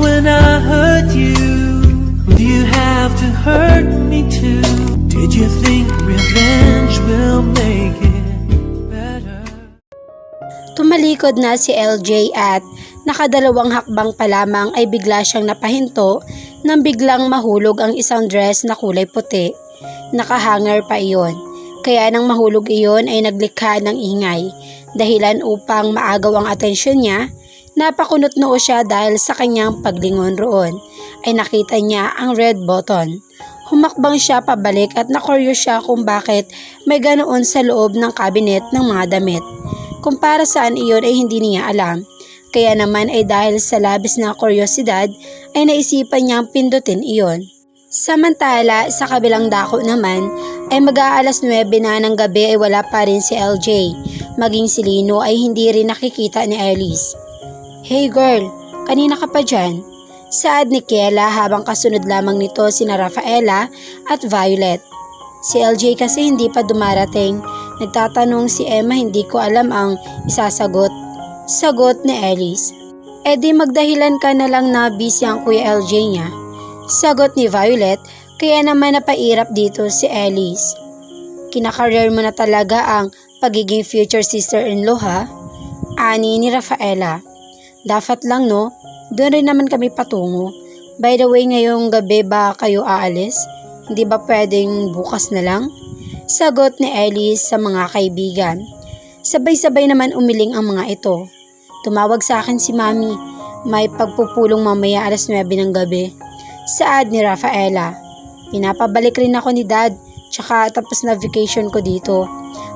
when I hurt you? Do you have to hurt me too? Did you think revenge will make it better? Tumalikod na si LJ at nakadalawang hakbang pa lamang ay bigla siyang napahinto nang biglang mahulog ang isang dress na kulay puti. Nakahanger pa iyon. Kaya nang mahulog iyon ay naglikha ng ingay. Dahilan upang maagaw ang atensyon niya, napakunot noo siya dahil sa kanyang paglingon roon ay nakita niya ang red button. Humakbang siya pabalik at nakuryo siya kung bakit may ganoon sa loob ng kabinet ng mga damit. Kung para saan iyon ay hindi niya alam. Kaya naman ay dahil sa labis na kuryosidad ay naisipan niyang pindutin iyon. Samantala, sa kabilang dako naman, ay mag-aalas 9 na ng gabi ay wala pa rin si LJ. Maging si Lino ay hindi rin nakikita ni Alice. Hey girl, kanina ka pa dyan? Saad ni Kiela habang kasunod lamang nito sina Rafaela at Violet. Si LJ kasi hindi pa dumarating. Nagtatanong si Emma hindi ko alam ang isasagot. Sagot ni Alice. E di magdahilan ka na lang na busy ang kuya LJ niya. Sagot ni Violet kaya naman napairap dito si Alice. Kinakareer mo na talaga ang pagiging future sister-in-law ha? Ani ni Rafaela. Dapat lang no, doon rin naman kami patungo. By the way, ngayong gabi ba kayo aalis? Hindi ba pwedeng bukas na lang? Sagot ni Alice sa mga kaibigan. Sabay-sabay naman umiling ang mga ito. Tumawag sa akin si Mami. May pagpupulong mamaya alas 9 ng gabi. Saad ni Rafaela. Pinapabalik rin ako ni Dad, tsaka tapos na vacation ko dito.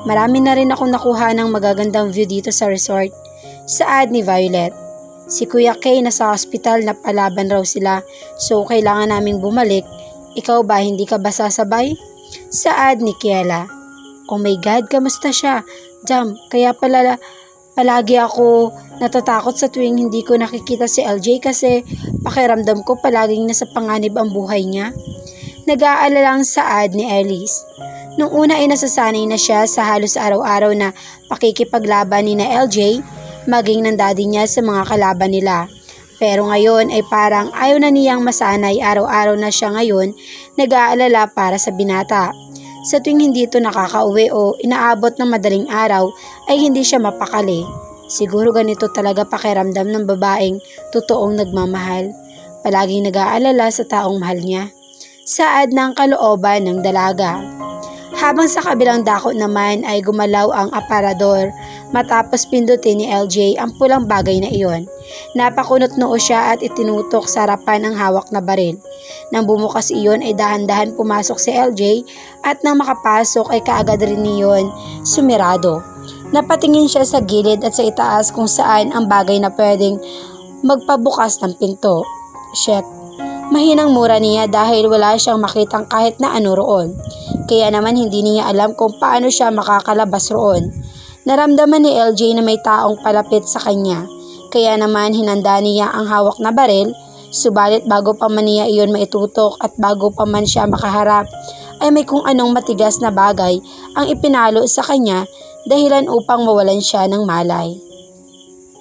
Marami na rin akong nakuha ng magagandang view dito sa resort. Saad ni Violet. Si Kuya Kay nasa hospital na palaban raw sila so kailangan naming bumalik. Ikaw ba hindi ka ba sasabay? Saad ni Kiela. Oh my God, kamusta siya? Jam, kaya pala palagi ako natatakot sa tuwing hindi ko nakikita si LJ kasi pakiramdam ko palaging nasa panganib ang buhay niya. Nag-aalala ang saad ni Alice. Nung una ay nasasanay na siya sa halos araw-araw na pakikipaglaban ni na LJ, maging ng daddy niya sa mga kalaban nila. Pero ngayon ay parang ayaw na niyang masanay araw-araw na siya ngayon nag-aalala para sa binata. Sa tuwing hindi ito nakakauwi o inaabot ng madaling araw ay hindi siya mapakali. Siguro ganito talaga pakiramdam ng babaeng totoong nagmamahal. Palaging nag-aalala sa taong mahal niya. Saad ng kalooban ng dalaga. Habang sa kabilang dako naman ay gumalaw ang aparador matapos pindutin ni LJ ang pulang bagay na iyon. Napakunot noo siya at itinutok sa harapan ang hawak na baril. Nang bumukas iyon ay dahan-dahan pumasok si LJ at nang makapasok ay kaagad rin niyon sumirado. Napatingin siya sa gilid at sa itaas kung saan ang bagay na pwedeng magpabukas ng pinto. Shit. Mahinang mura niya dahil wala siyang makitang kahit na ano roon. Kaya naman hindi niya alam kung paano siya makakalabas roon. Naramdaman ni LJ na may taong palapit sa kanya. Kaya naman hinanda niya ang hawak na baril, subalit bago pa man niya iyon maitutok at bago pa man siya makaharap, ay may kung anong matigas na bagay ang ipinalo sa kanya dahilan upang mawalan siya ng malay.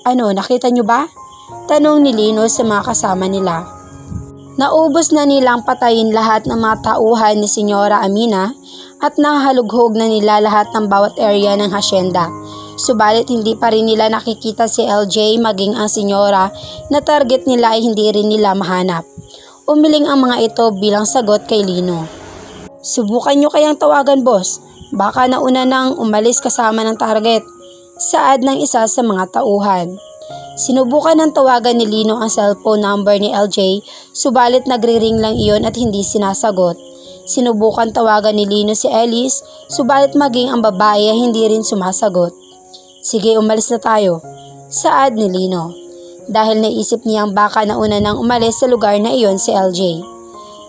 Ano, nakita niyo ba? Tanong ni Lino sa mga kasama nila. Naubos na nilang patayin lahat ng mga tauhan ni Senyora Amina at nahalughog na nila lahat ng bawat area ng hasyenda. Subalit hindi pa rin nila nakikita si LJ maging ang senyora na target nila ay hindi rin nila mahanap. Umiling ang mga ito bilang sagot kay Lino. Subukan nyo kayang tawagan boss. Baka nauna nang umalis kasama ng target. Saad ng isa sa mga tauhan. Sinubukan ng tawagan ni Lino ang cellphone number ni LJ, subalit nagre-ring lang iyon at hindi sinasagot. Sinubukan tawagan ni Lino si Ellis, subalit maging ang babae ay hindi rin sumasagot. Sige, umalis na tayo. Saad ni Lino. Dahil naisip niyang baka nauna nang umalis sa lugar na iyon si LJ.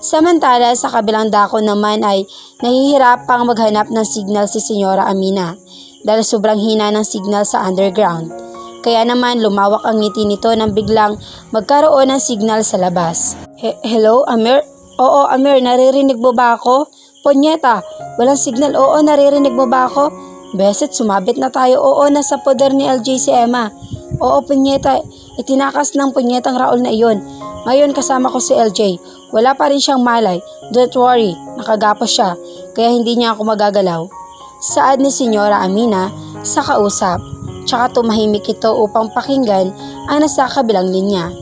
Samantala sa kabilang dako naman ay nahihirapang maghanap ng signal si Senyora Amina dahil sobrang hina ng signal sa underground. Kaya naman lumawak ang ngiti nito nang biglang magkaroon ng signal sa labas. He- Hello, Amir? Oo, Amir, naririnig mo ba ako? Ponyeta, walang signal. Oo, naririnig mo ba ako? Beset, sumabit na tayo. Oo, nasa poder ni LJ si Emma. Oo, Ponyeta, Itinakas ng punyetang Raul na iyon. Ngayon kasama ko si LJ. Wala pa rin siyang malay. Don't worry, nakagapos siya. Kaya hindi niya ako magagalaw. Saad ni Senyora Amina sa kausap. Tsaka tumahimik ito upang pakinggan ang nasa kabilang linya.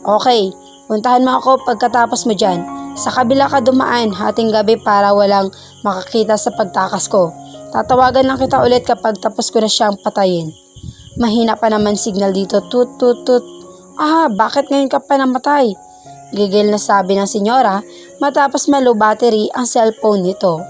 Okay, puntahan mo ako pagkatapos mo dyan. Sa kabila ka dumaan hating gabi para walang makakita sa pagtakas ko. Tatawagan lang kita ulit kapag tapos ko na siyang patayin. Mahina pa naman signal dito, tut tut tut. Ah, bakit ngayon ka pa namatay? Gigil na sabi ng senyora matapos malo battery ang cellphone nito.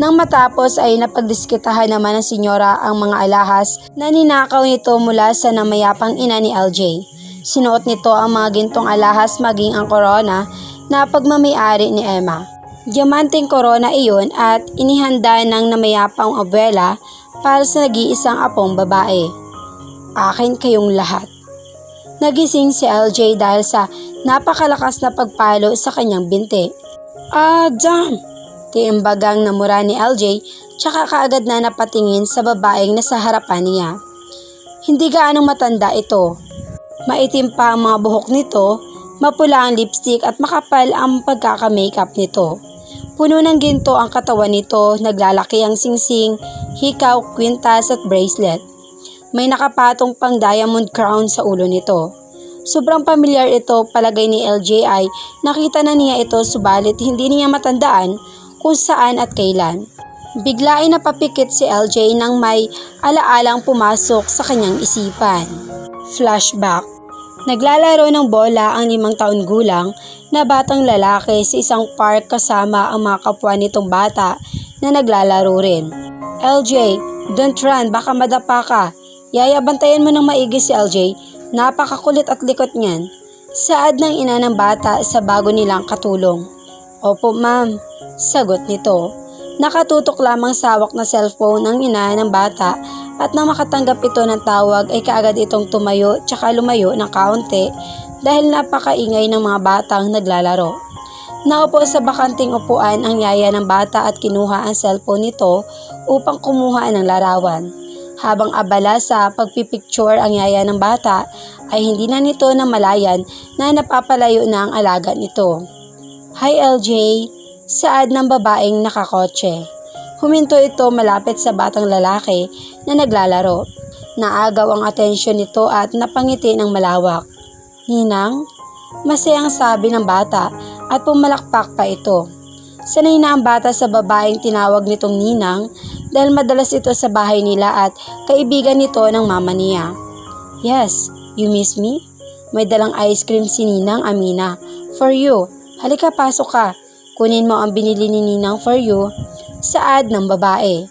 Nang matapos ay napagdiskitahan naman ng senyora ang mga alahas na ninakaw nito mula sa namayapang ina ni LJ. Sinuot nito ang mga gintong alahas maging ang korona na pagmamayari ni Emma. Diamanteng korona iyon at inihanda ng namayapang abuela para sa nag-iisang apong babae. Akin kayong lahat. Nagising si LJ dahil sa napakalakas na pagpalo sa kanyang binti. Ah, damn! Tiimbagang namura ni LJ tsaka kaagad na napatingin sa babaeng nasa harapan niya. Hindi gaanong matanda ito. Maitim pa ang mga buhok nito, mapula ang lipstick at makapal ang pagkaka-makeup nito. Puno ng ginto ang katawan nito, naglalaki ang singsing, hikaw, kwintas at bracelet. May nakapatong pang diamond crown sa ulo nito. Sobrang pamilyar ito palagay ni LJI, nakita na niya ito subalit hindi niya matandaan kung saan at kailan. Bigla ay napapikit si LJ nang may alaalang pumasok sa kanyang isipan. Flashback Naglalaro ng bola ang limang taon gulang na batang lalaki sa isang park kasama ang mga kapwa nitong bata na naglalaro rin. LJ, don't run, baka madapa ka. Yaya, bantayan mo ng maigi si LJ. Napakakulit at likot niyan. Saad ng ina ng bata sa bago nilang katulong. Opo, ma'am. Sagot nito. Nakatutok lamang sa hawak na cellphone ang ina ng bata at nang makatanggap ito ng tawag ay kaagad itong tumayo tsaka lumayo ng kaunti dahil napakaingay ng mga batang naglalaro. Naupo sa bakanting upuan ang yaya ng bata at kinuha ang cellphone nito upang kumuha ng larawan. Habang abala sa pagpipicture ang yaya ng bata ay hindi na nito namalayan na napapalayo na ang alaga nito. Hi LJ, saad ng babaeng nakakotse. Huminto ito malapit sa batang lalaki na naglalaro. Naagaw ang atensyon nito at napangiti ng malawak. Ninang, masayang sabi ng bata at pumalakpak pa ito. Sanay na ang bata sa babaeng tinawag nitong Ninang dahil madalas ito sa bahay nila at kaibigan nito ng mama niya. Yes, you miss me? May dalang ice cream si Ninang Amina. For you. Halika pasok ka. Kunin mo ang binili ni Ninang for you. Saad ng babae.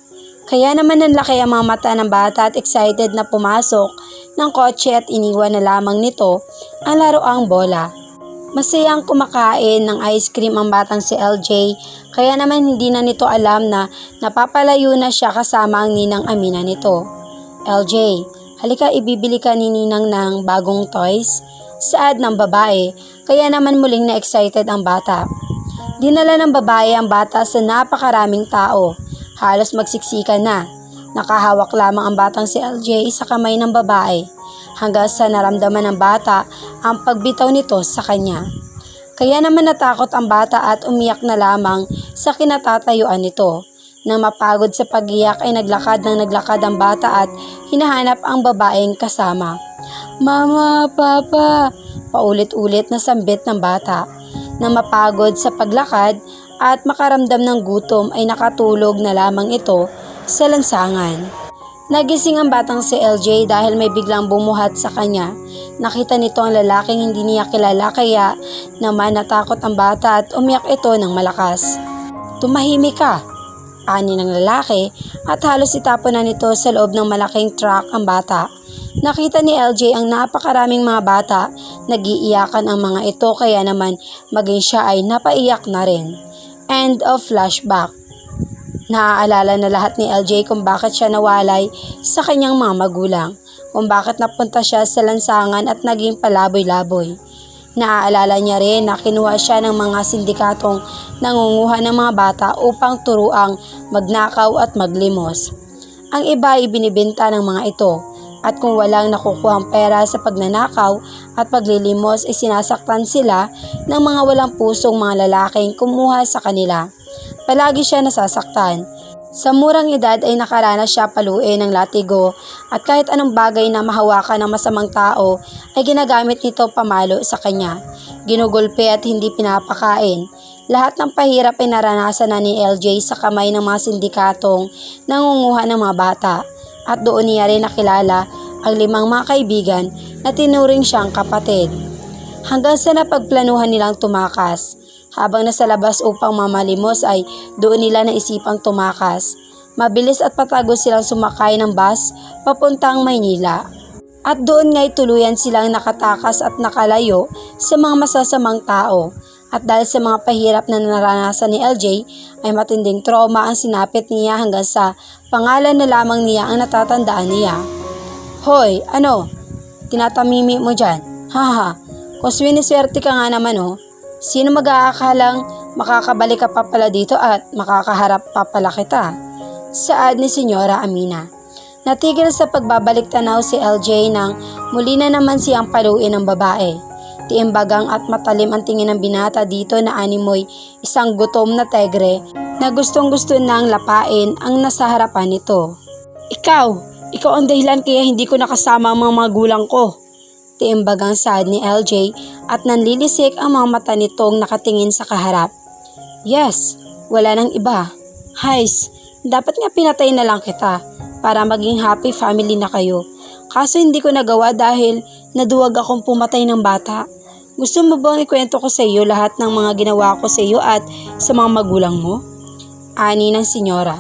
Kaya naman nanlaki ang mga mata ng bata at excited na pumasok ng kotse at iniwan na lamang nito ang laroang bola. Masayang kumakain ng ice cream ang batang si LJ kaya naman hindi na nito alam na napapalayo na siya kasama ang ninang Amina nito. LJ, halika ibibili ka ni ninang ng bagong toys. Saad ng babae kaya naman muling na excited ang bata. Dinala ng babae ang bata sa napakaraming tao. Halos magsiksikan na. Nakahawak lamang ang batang si LJ sa kamay ng babae hanggang sa naramdaman ng bata ang pagbitaw nito sa kanya. Kaya naman natakot ang bata at umiyak na lamang sa kinatatayuan nito. Nang mapagod sa pagiyak ay naglakad ng naglakad ang bata at hinahanap ang babaeng kasama. Mama, Papa, paulit-ulit na sambit ng bata. Nang mapagod sa paglakad at makaramdam ng gutom ay nakatulog na lamang ito sa lansangan. Nagising ang batang si LJ dahil may biglang bumuhat sa kanya. Nakita nito ang lalaking hindi niya kilala kaya naman natakot ang bata at umiyak ito ng malakas. Tumahimik ka, ani ng lalaki at halos itapon na nito sa loob ng malaking truck ang bata. Nakita ni LJ ang napakaraming mga bata, nagiiyakan ang mga ito kaya naman maging siya ay napaiyak na rin. End of flashback. Naaalala na lahat ni LJ kung bakit siya nawalay sa kanyang mga magulang, kung bakit napunta siya sa lansangan at naging palaboy-laboy. Naaalala niya rin na kinuha siya ng mga sindikatong nangunguha ng mga bata upang turuang magnakaw at maglimos. Ang iba ay binibenta ng mga ito, At kung walang nakukuhang pera sa pagnanakaw at paglilimos ay sinasaktan sila ng mga walang pusong mga lalaking kumuha sa kanila. Palagi siya nasasaktan. Sa murang edad ay nakaranas siya paluin ng latigo at kahit anong bagay na mahawakan ng masamang tao ay ginagamit nito pamalo sa kanya. Ginugulpe at hindi pinapakain. Lahat ng pahirap ay naranasan na ni LJ sa kamay ng mga sindikatong nangunguha ng mga bata at doon niya rin nakilala ang limang mga kaibigan na tinuring siyang kapatid. Hanggang sa napagplanuhan nilang tumakas. Habang nasa labas upang mamalimos ay doon nila naisipang tumakas. Mabilis at patago silang sumakay ng bus papuntang Maynila. At doon nga'y tuluyan silang nakatakas at nakalayo sa mga masasamang tao. At dahil sa mga pahirap na naranasan ni LJ ay matinding trauma ang sinapit niya hanggang sa pangalan na lamang niya ang natatandaan niya. Hoy, ano? Tinatamimi mo dyan? Haha, kung swiniswerte ka nga naman oh. Sino mag-aakalang makakabalik ka pa pala dito at makakaharap pa pala kita? Saad ni Senyora Amina. Natigil sa pagbabalik tanaw si LJ nang muli na naman siyang paluin ng babae. Tiimbagang at matalim ang tingin ng binata dito na animoy isang gutom na tegre na gustong gusto nang lapain ang nasa harapan nito. Ikaw, ikaw ang dahilan kaya hindi ko nakasama ang mga magulang ko. Tiimbagang sad ni LJ at nanlilisik ang mga mata nitong nakatingin sa kaharap. Yes, wala nang iba. Hais, dapat nga pinatay na lang kita para maging happy family na kayo. Kaso hindi ko nagawa dahil naduwag akong pumatay ng bata. Gusto mo bang ikwento ko sa iyo lahat ng mga ginawa ko sa iyo at sa mga magulang mo? Ani ng senyora.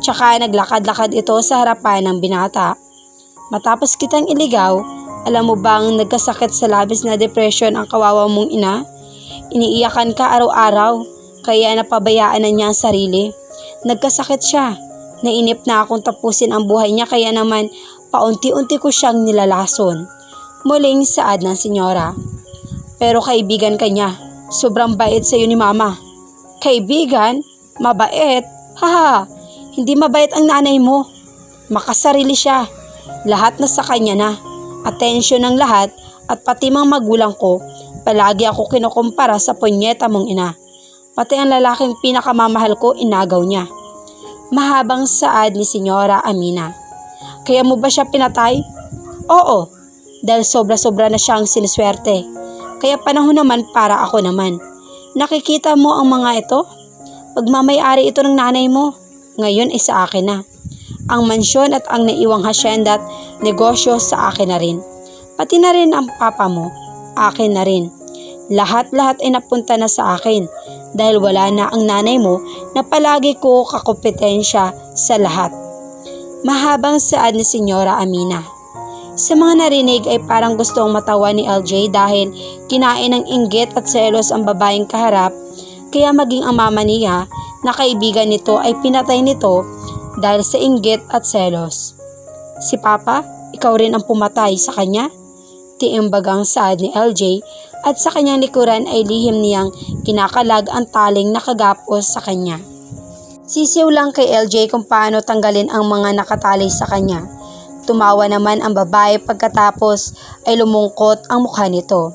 Tsaka naglakad-lakad ito sa harapan ng binata. Matapos kitang iligaw, alam mo bang nagkasakit sa labis na depression ang kawawa mong ina? Iniiyakan ka araw-araw, kaya napabayaan na niya ang sarili. Nagkasakit siya. Nainip na akong tapusin ang buhay niya kaya naman paunti-unti ko siyang nilalason. Muling saad ng senyora. Pero kaibigan ka niya. Sobrang bait sa iyo ni mama. Kaibigan? Mabait? Haha, hindi mabait ang nanay mo. Makasarili siya. Lahat na sa kanya na. Atensyon ng lahat at pati mga magulang ko, palagi ako kinukumpara sa punyeta mong ina. Pati ang lalaking pinakamamahal ko, inagaw niya. Mahabang saad ni Senyora Amina. Kaya mo ba siya pinatay? Oo, dahil sobra-sobra na siyang siniswerte. Kaya panahon naman para ako naman. Nakikita mo ang mga ito? Pagmamayari ito ng nanay mo. Ngayon ay sa akin na. Ang mansyon at ang naiwang hasyenda at negosyo sa akin na rin. Pati na rin ang papa mo, akin na rin. Lahat-lahat ay napunta na sa akin dahil wala na ang nanay mo na palagi ko kakompetensya sa lahat. Mahabang saad ni Senyora Amina. Sa mga narinig ay parang gustong matawa ni LJ dahil kinain ng inggit at selos ang babaeng kaharap kaya maging ang mama niya na kaibigan nito ay pinatay nito dahil sa inggit at selos. Si Papa, ikaw rin ang pumatay sa kanya? Tiimbagang saad ni LJ at sa kanyang likuran ay lihim niyang kinakalag ang taling nakagapos sa kanya. Sisiw lang kay LJ kung paano tanggalin ang mga nakatali sa kanya. Tumawa naman ang babae pagkatapos ay lumungkot ang mukha nito.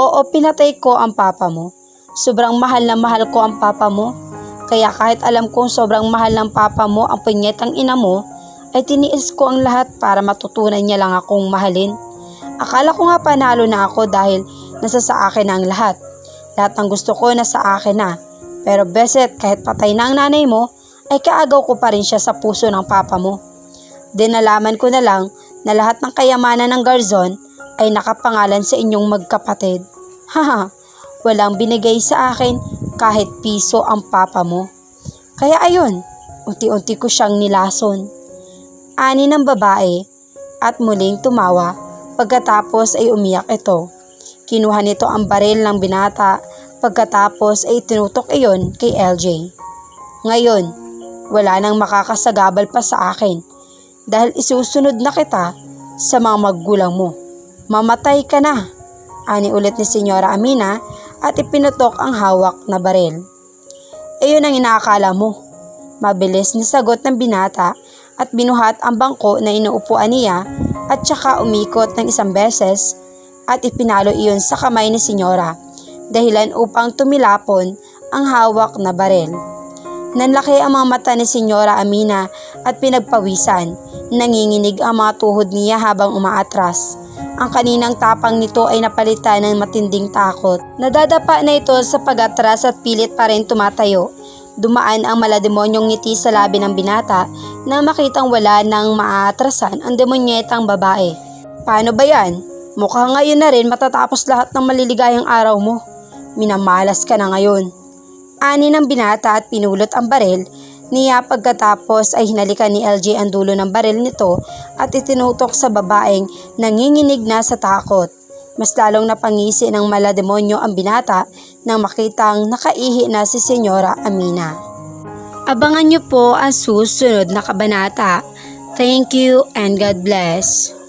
Oo, pinatay ko ang papa mo. Sobrang mahal na mahal ko ang papa mo. Kaya kahit alam kong sobrang mahal ng papa mo ang punyetang ina mo, ay tiniis ko ang lahat para matutunan niya lang akong mahalin. Akala ko nga panalo na ako dahil nasa sa akin ang lahat. Lahat ng gusto ko nasa akin na. Pero beset kahit patay na ang nanay mo, ay kaagaw ko pa rin siya sa puso ng papa mo. Dinalaman ko na lang na lahat ng kayamanan ng Garzon ay nakapangalan sa inyong magkapatid. Haha, walang binigay sa akin kahit piso ang papa mo. Kaya ayun, unti-unti ko siyang nilason. Ani ng babae at muling tumawa pagkatapos ay umiyak ito. Kinuha nito ang baril ng binata pagkatapos ay tinutok iyon kay LJ. Ngayon, wala nang makakasagabal pa sa akin dahil isusunod na kita sa mga magulang mo. Mamatay ka na, ani ulit ni Senyora Amina at ipinutok ang hawak na baril. Iyon ang inaakala mo. Mabilis na sagot ng binata at binuhat ang bangko na inuupuan niya at saka umikot ng isang beses at ipinalo iyon sa kamay ni Senyora dahilan upang tumilapon ang hawak na barel. Nanlaki ang mga mata ni Senyora Amina at pinagpawisan. Nanginginig ang mga tuhod niya habang umaatras. Ang kaninang tapang nito ay napalitan ng matinding takot. Nadadapa na ito sa pag-atras at pilit pa rin tumatayo. Dumaan ang malademonyong ngiti sa labi ng binata na makitang wala nang maaatrasan ang demonyetang babae. Paano ba yan? Mukha ngayon na rin matatapos lahat ng maliligayang araw mo. Minamalas ka na ngayon. Ani ng binata at pinulot ang baril, niya pagkatapos ay hinalikan ni LJ ang dulo ng baril nito at itinutok sa babaeng nanginginig na sa takot. Mas lalong napangisi ng malademonyo ang binata nang makitang nakaihi na si Senyora Amina. Abangan niyo po ang susunod na kabanata. Thank you and God bless.